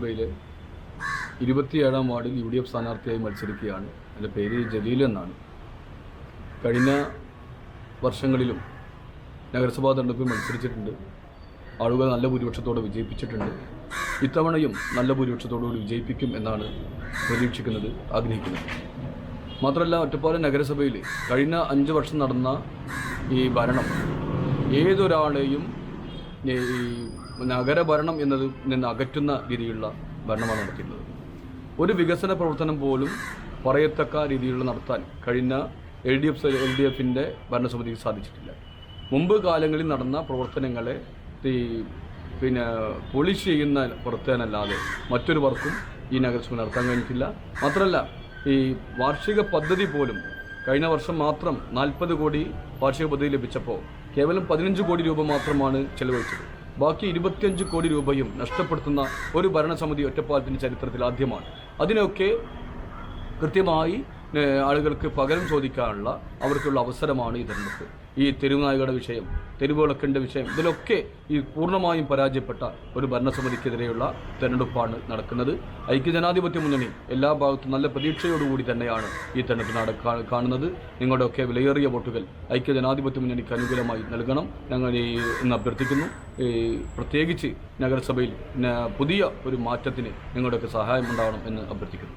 സഭയിലെ ഇരുപത്തിയേഴാം വാർഡിൽ യു ഡി എഫ് സ്ഥാനാർത്ഥിയായി മത്സരിക്കുകയാണ്. എന്റെ പേര് ജലീൽ എന്നാണ്. കഴിഞ്ഞ വർഷങ്ങളിലും നഗരസഭാ തെരഞ്ഞെടുപ്പിൽ മത്സരിച്ചിട്ടുണ്ട്. ആളുകൾ നല്ല ഭൂരിപക്ഷത്തോടെ വിജയിപ്പിച്ചിട്ടുണ്ട്. ഇത്തവണയും നല്ല ഭൂരിപക്ഷത്തോടുകൂടി വിജയിപ്പിക്കും എന്നാണ് പ്രതീക്ഷിക്കുന്നത് ആഗ്രഹിക്കുന്നത്. മാത്രമല്ല ഒറ്റപ്പാലം നഗരസഭയിൽ കഴിഞ്ഞ അഞ്ച് വർഷം നടന്ന ഈ ഭരണം ഏതൊരാളെയും ഈ നഗരഭരണം എന്നത് നിന്ന് അകറ്റുന്ന രീതിയിലുള്ള ഭരണമാണ് നടത്തിയിരുന്നത് ഒരു വികസന പ്രവർത്തനം പോലും പറയത്തക്ക രീതിയിലുള്ള നടത്താൻ കഴിഞ്ഞ L D F L D എഫിന്റെ ഭരണസമിതിക്ക് സാധിച്ചിട്ടില്ല. മുമ്പ് കാലങ്ങളിൽ നടന്ന പ്രവർത്തനങ്ങളെ ഈ പിന്നെ പോളിഷ് ചെയ്യുന്ന പ്രവർത്തനമല്ലാതെ മറ്റൊരു വർക്കും ഈ നഗരസഭ നടത്താൻ കഴിഞ്ഞിട്ടില്ല. മാത്രമല്ല ഈ വാർഷിക പദ്ധതി പോലും കഴിഞ്ഞ വർഷം മാത്രം നാൽപ്പത് കോടി വാർഷിക പദ്ധതി ലഭിച്ചപ്പോൾ കേവലം പതിനഞ്ച് കോടി രൂപ മാത്രമാണ് ചെലവഴിച്ചത്. ബാക്കി ഇരുപത്തിയഞ്ച് കോടി രൂപയും നഷ്ടപ്പെടുത്തുന്ന ഒരു ഭരണസമിതി ഒറ്റപ്പാലത്തിന്റെ ചരിത്രത്തിൽ ആദ്യമാണ്. അതിനൊക്കെ കൃത്യമായി ആളുകൾക്ക് പകരം ചോദിക്കാനുള്ള അവർക്കുള്ള അവസരമാണ് ഈ തെരഞ്ഞെടുപ്പ് ഈ തെരുവുനായകളുടെ വിഷയം തെരുവുവിളക്കിന്റെ വിഷയം ഇതിലൊക്കെ ഈ പൂർണമായും പരാജയപ്പെട്ട ഒരു ഭരണസമിതിക്കെതിരെയുള്ള തെരഞ്ഞെടുപ്പാണ് നടക്കുന്നത്. ഐക്യജനാധിപത്യ മുന്നണി എല്ലാ ഭാഗത്തും നല്ല പ്രതീക്ഷയോടുകൂടി തന്നെയാണ് ഈ തെരഞ്ഞെടുപ്പ് നട കാണുന്നത്. നിങ്ങളുടെയൊക്കെ വിലയേറിയ വോട്ടുകൾ ഐക്യജനാധിപത്യ മുന്നണിക്ക് അനുകൂലമായി നൽകണം. ഞങ്ങൾ ഈ ഇന്ന് അഭ്യർത്ഥിക്കുന്നു. ഈ പ്രത്യേകിച്ച് നഗരസഭയിൽ പുതിയ ഒരു മാറ്റത്തിന് നിങ്ങളുടെയൊക്കെ സഹായം ഉണ്ടാവണം എന്ന് അഭ്യർത്ഥിക്കുന്നു.